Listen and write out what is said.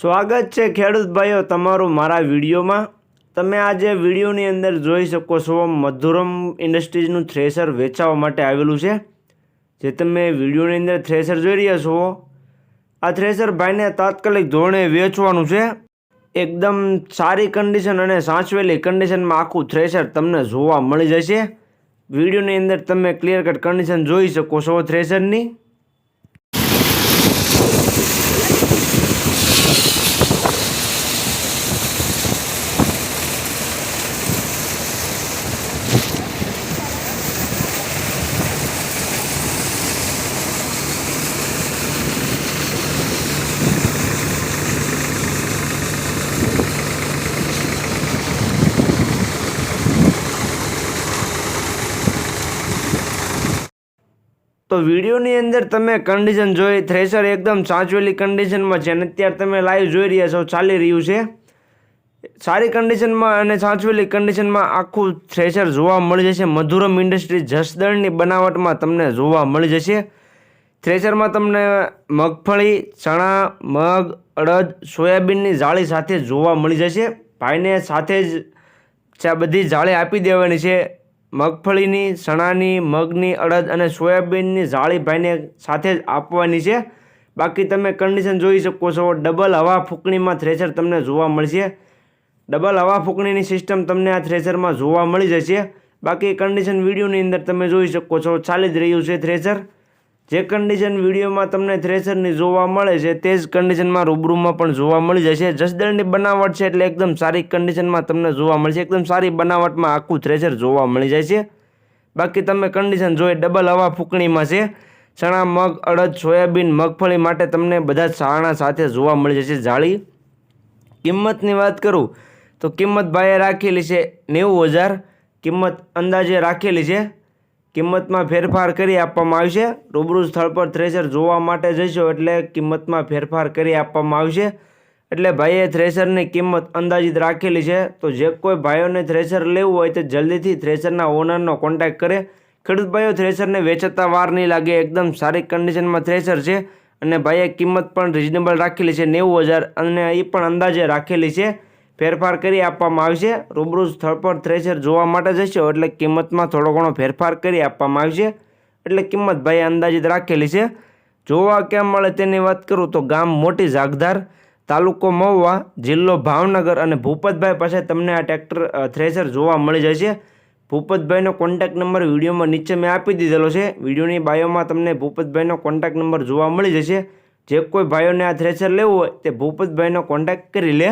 સ્વાગત છે ખેડૂત ભાઈઓ તમારું મારા વિડીયોમાં. તમે આજે વિડીયોની અંદર જોઈ શકો છો મધુરમ ઇન્ડસ્ટ્રીઝનું થ્રેસર વેચાવા માટે આવેલું છે. જે તમે વિડીયોની અંદર થ્રેસર જોઈ રહ્યા છો. આ થ્રેસર ભાઈને તાત્કાલિક ધોરણે વેચવાનું છે. એકદમ સારી કન્ડિશન અને સાચવેલી કન્ડિશનમાં આખું થ્રેસર તમને જોવા મળી જશે. વિડીયોની અંદર તમે ક્લિયર કટ કન્ડિશન જોઈ શકો છો થ્રેસરની. તો વિડીયોની અંદર તમે કન્ડિશન જોઈ થ્રેસર એકદમ સાચવેલી કન્ડિશનમાં છે અને અત્યારે તમે લાઈવ જોઈ રહ્યા છો, ચાલી રહ્યું છે. સારી કન્ડિશનમાં અને સાચવેલી કન્ડિશનમાં આખું થ્રેસર જોવા મળી જશે. મધુરમ ઇન્ડસ્ટ્રી જસદણની બનાવટમાં તમને જોવા મળી જશે. થ્રેસરમાં તમને મગફળી, ચણા, મગ, અડદ, સોયાબીનની જાળી સાથે જોવા મળી જશે. ભાઈને સાથે જ બધી જાળી આપી દેવાની છે. મગફળીની, ચણાની, મગની અડદ અને સોયાબીનની જાળી ભાઈને સાથે જ આપવાની છે. બાકી તમે કન્ડિશન જોઈ શકો છો. ડબલ હવા ફૂંકણીમાં થ્રેસર તમને જોવા મળશે. ડબલ હવા ફૂંકણીની સિસ્ટમ તમને આ થ્રેસરમાં જોવા મળી જશે. બાકી કન્ડિશન વિડીયોની અંદર તમે જોઈ શકો છો. ચાલી જ રહ્યું છે થ્રેસર જે કન્ડિશન વિડીયોમાં તમને થ્રેસરની જોવા મળે છે, તે જ કન્ડિશનમાં રૂબરૂમાં પણ જોવા મળી જશે. જસદણની બનાવટ છે એટલે એકદમ સારી કન્ડિશનમાં તમને જોવા મળશે. એકદમ સારી બનાવટમાં આખું થ્રેસર જોવા મળી જાય છે. બાકી તમે કન્ડિશન જોઈએ ડબલ હવા ફૂંકણીમાં છે. ચણા, મગ, અડદ, સોયાબીન, મગફળી માટે તમને બધા જ સારણા સાથે જોવા મળી જશે જાળી. કિંમતની વાત કરું, તો કિંમત ભાઈએ રાખેલી છે નેવું હજાર. કિંમત અંદાજે રાખેલી છે કિંમતમાં ફેરફાર કરી આપવામાં આવશે. રૂબરૂ સ્થળ પર થ્રેસર જોવા માટે જઈશો એટલે કિંમતમાં ફેરફાર કરી આપવામાં આવશે. એટલે ભાઈએ થ્રેસરની કિંમત અંદાજિત રાખેલી છે. તો જે કોઈ ભાઈઓને થ્રેસર લેવું હોય તો જલ્દીથી થ્રેસરના ઓનરનો કોન્ટેક્ટ કરે. ખેડૂત ભાઈઓ થ્રેસરને વેચતા વાર નહીં લાગે. એકદમ સારી કન્ડિશનમાં થ્રેસર છે અને ભાઈએ કિંમત પણ રિઝનેબલ રાખેલી છે. નેવું હજાર અને એ પણ અંદાજે રાખેલી છે. ફેરફાર કરી આપવામાં આવશે. રૂબરૂ સ્થળ પર થ્રેસર જોવા માટે જશો એટલે કિંમતમાં થોડો ઘણો ફેરફાર કરી આપવામાં આવશે. એટલે કિંમત ભાઈ અંદાજિત રાખેલી છે. જોવા કેમ મળે તેની વાત કરું તો ગામ મોટી ઝાગધાર, તાલુકો મહુવા, જિલ્લો ભાવનગર અને ભૂપતભાઈ પાસે તમને આ ટ્રેક્ટર થ્રેશર જોવા મળી જશે. ભૂપતભાઈનો કોન્ટેક્ટ નંબર વિડીયોમાં નીચે મેં આપી દીધેલો છે. વિડીયોની બાયોમાં તમને ભૂપતભાઈનો કોન્ટેક્ટ નંબર જોવા મળી જશે. જે કોઈ ભાઈઓને આ થ્રેસર લેવું હોય તે ભૂપતભાઈનો કોન્ટેક્ટ કરી લે.